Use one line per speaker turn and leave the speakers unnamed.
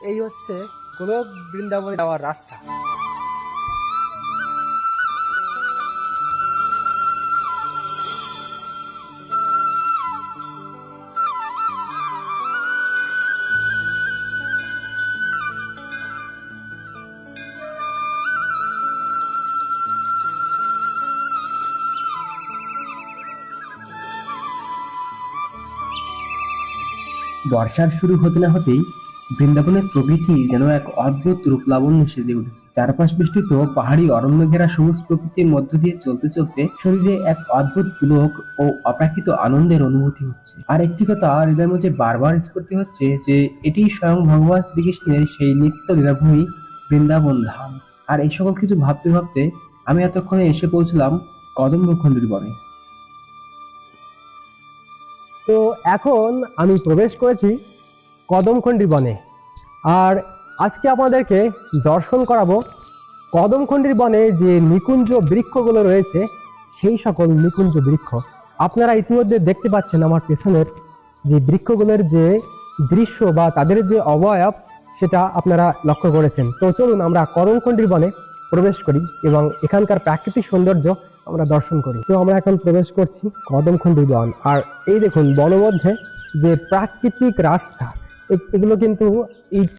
এই হচ্ছে গোলক বৃন্দাবনে যাওয়ার রাস্তা।
বর্ষার শুরু হতে না হতেই বৃন্দাবনের প্রকৃতি যেন এক অদ্ভুত রূপ লাবণ্য সেজে উঠেছে। চারপাশ বেষ্টিত পাহাড়ি অরণ্য ঘেরা সবুজ প্রকৃতির মধ্য দিয়ে চলতে চলতে শরীরে এক অদ্ভুত পুলক ও অপ্রাকৃত আনন্দের অনুভূতি হচ্ছে। আর একটি কথা হৃদয়ের মধ্যে বারবার স্ফূর্তি হচ্ছে যে, এটি স্বয়ং ভগবান শ্রীকৃষ্ণের সেই নিত্য লীলাভূমি বৃন্দাবন ধাম। আর এই সকল কিছু ভাবতে ভাবতে আমি এতক্ষণে এসে পৌঁছলাম কদম্বখণ্ডীর বনে।
তো এখন আমি প্রবেশ করেছি কদমখণ্ডী বনে। আর আজকে আপনাদেরকে দর্শন করাবো কদমখণ্ডীর বনে যে নিকুঞ্জ বৃক্ষগুলো রয়েছে, সেই সকল নিকুঞ্জ বৃক্ষ। আপনারা ইতিমধ্যে দেখতে পাচ্ছেন আমার পেছনের যে বৃক্ষগুলোর যে দৃশ্য বা তাদের যে অবয়ব, সেটা আপনারা লক্ষ্য করেছেন। তো চলুন আমরা কদমখণ্ডীর বনে প্রবেশ করি এবং এখানকার প্রাকৃতিক সৌন্দর্য আমরা দর্শন করি। তো আমরা এখন প্রবেশ করছি কদমখণ্ডী বন। আর এই দেখুন বনের মধ্যে যে প্রাকৃতিক রাস্তা এগুলো কিন্তু ইট